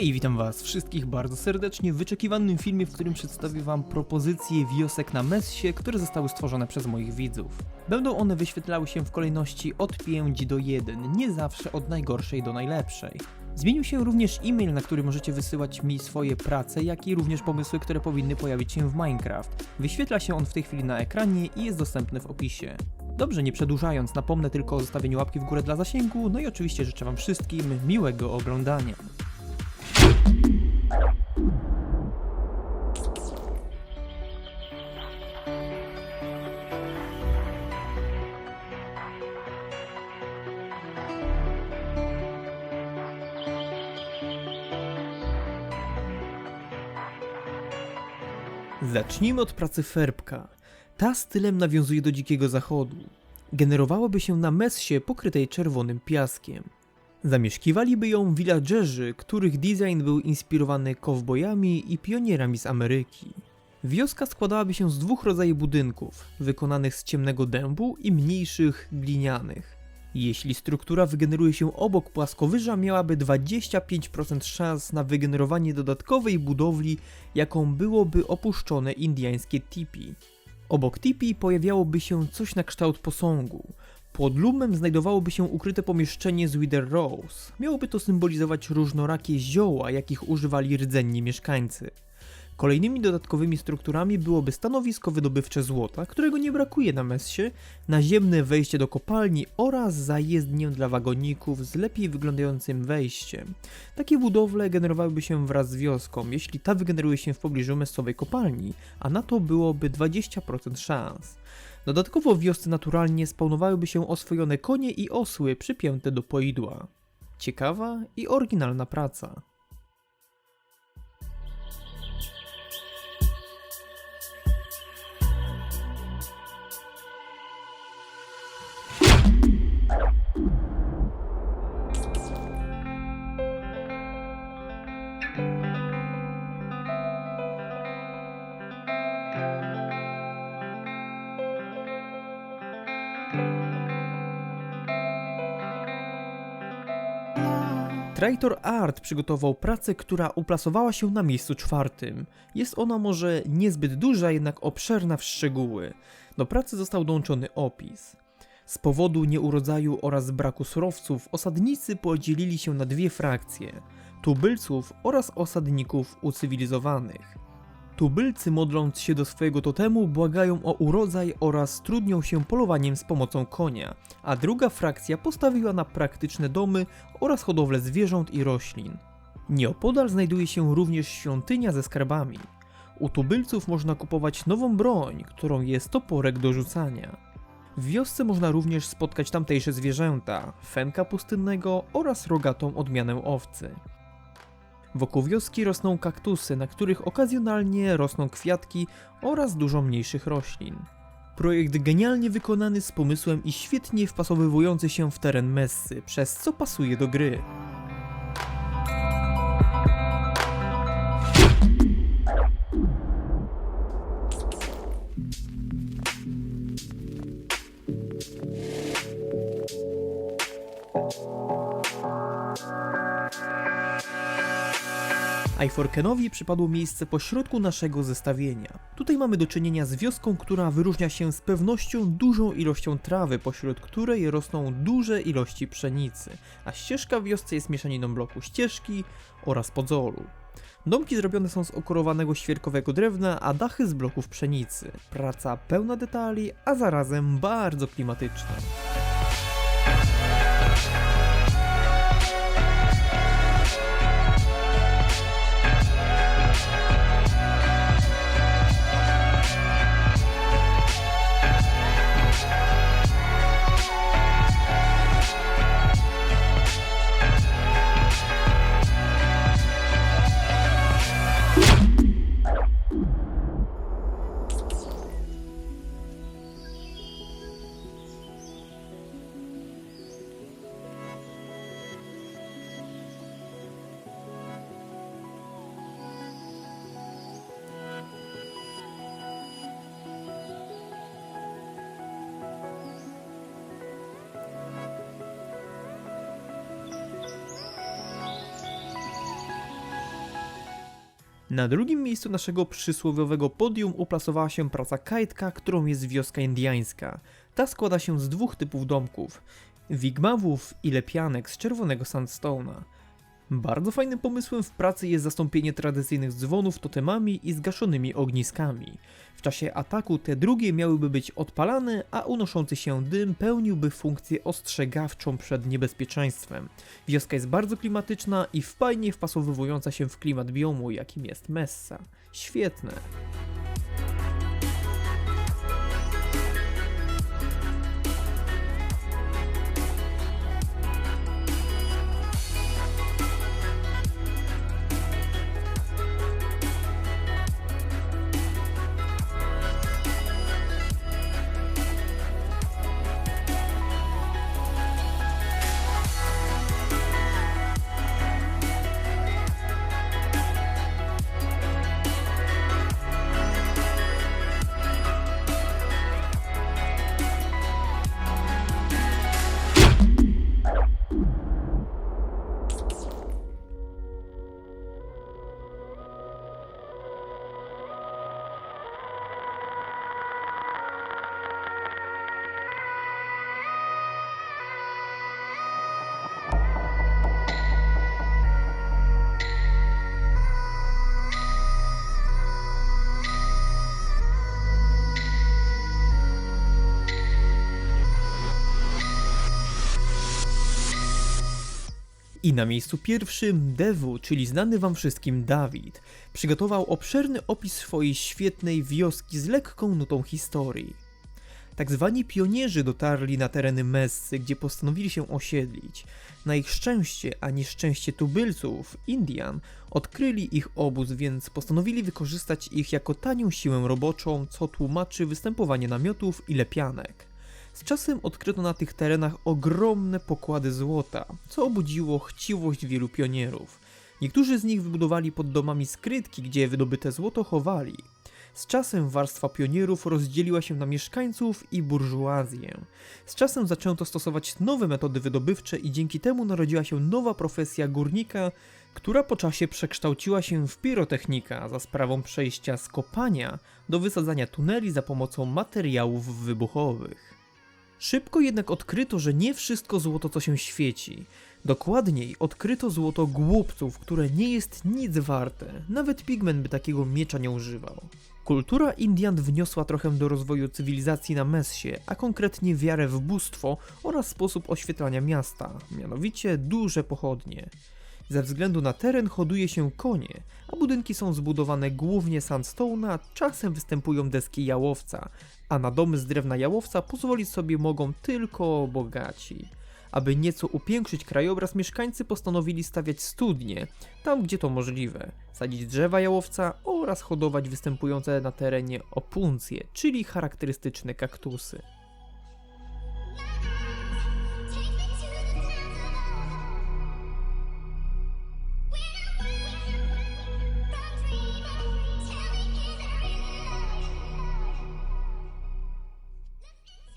Hej, witam was wszystkich bardzo serdecznie w wyczekiwanym filmie, w którym przedstawię wam propozycje wiosek na Messie, które zostały stworzone przez moich widzów. Będą one wyświetlały się w kolejności od 5 do 1, nie zawsze od najgorszej do najlepszej. Zmienił się również e-mail, na który możecie wysyłać mi swoje prace, jak i również pomysły, które powinny pojawić się w Minecraft. Wyświetla się on w tej chwili na ekranie i jest dostępny w opisie. Dobrze, nie przedłużając, napomnę tylko o zostawieniu łapki w górę dla zasięgu, no i oczywiście życzę wam wszystkim miłego oglądania. Zacznijmy od pracy Ferbka. Ta stylem nawiązuje do Dzikiego Zachodu. Generowałaby się na messie pokrytej czerwonym piaskiem. Zamieszkiwaliby ją villagerzy, których design był inspirowany kowbojami i pionierami z Ameryki. Wioska składałaby się z dwóch rodzajów budynków, wykonanych z ciemnego dębu i mniejszych glinianych. Jeśli struktura wygeneruje się obok płaskowyża, miałaby 25% szans na wygenerowanie dodatkowej budowli, jaką byłoby opuszczone indiańskie tipi. Obok tipi pojawiałoby się coś na kształt posągu. Pod lumem znajdowałoby się ukryte pomieszczenie z Wither Rose. Miałoby to symbolizować różnorakie zioła, jakich używali rdzenni mieszkańcy. Kolejnymi dodatkowymi strukturami byłoby stanowisko wydobywcze złota, którego nie brakuje na messie, naziemne wejście do kopalni oraz zajezdnię dla wagoników z lepiej wyglądającym wejściem. Takie budowle generowałyby się wraz z wioską, jeśli ta wygeneruje się w pobliżu messowej kopalni, a na to byłoby 20% szans. Dodatkowo w wiosce naturalnie spawnowałyby się oswojone konie i osły przypięte do poidła. Ciekawa i oryginalna praca. Traitor Art przygotował pracę, która uplasowała się na miejscu czwartym. Jest ona może niezbyt duża, jednak obszerna w szczegóły. Do pracy został dołączony opis. Z powodu nieurodzaju oraz braku surowców osadnicy podzielili się na dwie frakcje: tubylców oraz osadników ucywilizowanych. Tubylcy modląc się do swojego totemu błagają o urodzaj oraz trudnią się polowaniem z pomocą konia, a druga frakcja postawiła na praktyczne domy oraz hodowlę zwierząt i roślin. Nieopodal znajduje się również świątynia ze skarbami. U tubylców można kupować nową broń, którą jest toporek do rzucania. W wiosce można również spotkać tamtejsze zwierzęta, fenka pustynnego oraz rogatą odmianę owcy. Wokół wioski rosną kaktusy, na których okazjonalnie rosną kwiatki oraz dużo mniejszych roślin. Projekt genialnie wykonany z pomysłem i świetnie wpasowywujący się w teren Messy, przez co pasuje do gry. Iforkenowi przypadło miejsce pośrodku naszego zestawienia. Tutaj mamy do czynienia z wioską, która wyróżnia się z pewnością dużą ilością trawy, pośród której rosną duże ilości pszenicy, a ścieżka w wiosce jest mieszaniną bloku ścieżki oraz podzolu. Domki zrobione są z okorowanego świerkowego drewna, a dachy z bloków pszenicy. Praca pełna detali, a zarazem bardzo klimatyczna. Na drugim miejscu naszego przysłowiowego podium uplasowała się praca Kajtka, którą jest wioska indiańska. Ta składa się z dwóch typów domków. Wigmawów i lepianek z czerwonego sandstone'a. Bardzo fajnym pomysłem w pracy jest zastąpienie tradycyjnych dzwonów totemami i zgaszonymi ogniskami. W czasie ataku te drugie miałyby być odpalane, a unoszący się dym pełniłby funkcję ostrzegawczą przed niebezpieczeństwem. Wioska jest bardzo klimatyczna i fajnie wpasowywująca się w klimat biomu, jakim jest Messa. Świetne. I na miejscu pierwszym Dewu, czyli znany wam wszystkim Dawid, przygotował obszerny opis swojej świetnej wioski z lekką nutą historii. Tak zwani pionierzy dotarli na tereny Messy, gdzie postanowili się osiedlić. Na ich szczęście, a nieszczęście tubylców, Indian, odkryli ich obóz, więc postanowili wykorzystać ich jako tanią siłę roboczą, co tłumaczy występowanie namiotów i lepianek. Z czasem odkryto na tych terenach ogromne pokłady złota, co obudziło chciwość wielu pionierów. Niektórzy z nich wybudowali pod domami skrytki, gdzie wydobyte złoto chowali. Z czasem warstwa pionierów rozdzieliła się na mieszkańców i burżuazję. Z czasem zaczęto stosować nowe metody wydobywcze i dzięki temu narodziła się nowa profesja górnika, która po czasie przekształciła się w pirotechnika za sprawą przejścia z kopania do wysadzania tuneli za pomocą materiałów wybuchowych. Szybko jednak odkryto, że nie wszystko złoto co się świeci. Dokładniej odkryto złoto głupców, które nie jest nic warte. Nawet pigment by takiego miecza nie używał. Kultura Indian wniosła trochę do rozwoju cywilizacji na Messie, a konkretnie wiarę w bóstwo oraz sposób oświetlania miasta, mianowicie duże pochodnie. Ze względu na teren hoduje się konie, a budynki są zbudowane głównie sandstone'a, czasem występują deski jałowca, a na domy z drewna jałowca pozwolić sobie mogą tylko bogaci. Aby nieco upiększyć krajobraz, mieszkańcy postanowili stawiać studnie, tam gdzie to możliwe, sadzić drzewa jałowca oraz hodować występujące na terenie opuncje, czyli charakterystyczne kaktusy.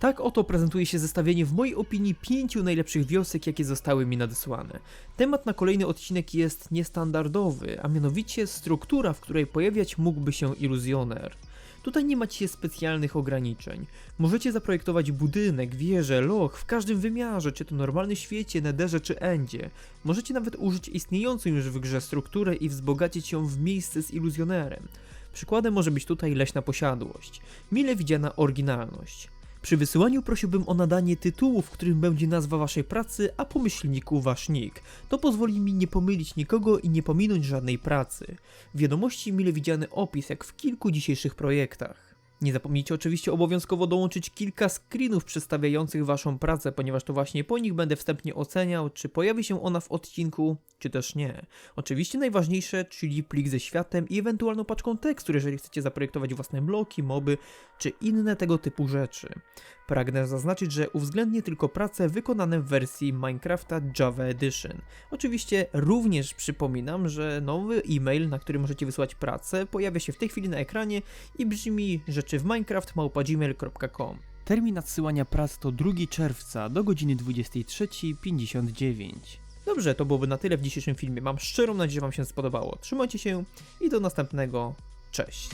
Tak oto prezentuje się zestawienie w mojej opinii pięciu najlepszych wiosek, jakie zostały mi nadesłane. Temat na kolejny odcinek jest niestandardowy, a mianowicie struktura, w której pojawiać mógłby się iluzjoner. Tutaj nie macie specjalnych ograniczeń. Możecie zaprojektować budynek, wieżę, loch w każdym wymiarze, czy to normalny świecie, nederze czy endzie. Możecie nawet użyć istniejącą już w grze strukturę i wzbogacić ją w miejsce z iluzjonerem. Przykładem może być tutaj leśna posiadłość, mile widziana oryginalność. Przy wysyłaniu prosiłbym o nadanie tytułu, w którym będzie nazwa waszej pracy, a po myślniku wasz nick. To pozwoli mi nie pomylić nikogo i nie pominąć żadnej pracy. W wiadomości mile widziany opis, jak w kilku dzisiejszych projektach. Nie zapomnijcie oczywiście obowiązkowo dołączyć kilka screenów przedstawiających waszą pracę, ponieważ to właśnie po nich będę wstępnie oceniał, czy pojawi się ona w odcinku, czy też nie. Oczywiście najważniejsze, czyli plik ze światem i ewentualną paczką tekstu, jeżeli chcecie zaprojektować własne bloki, moby, czy inne tego typu rzeczy. Pragnę zaznaczyć, że uwzględnię tylko prace wykonane w wersji Minecrafta Java Edition. Oczywiście również przypominam, że nowy e-mail, na który możecie wysłać pracę, pojawia się w tej chwili na ekranie i brzmi rzeczy w. Termin nadsyłania prac to 2 czerwca do godziny 23.59. Dobrze, to byłoby na tyle w dzisiejszym filmie. Mam szczerą nadzieję, że Wam się spodobało. Trzymajcie się i do następnego. Cześć.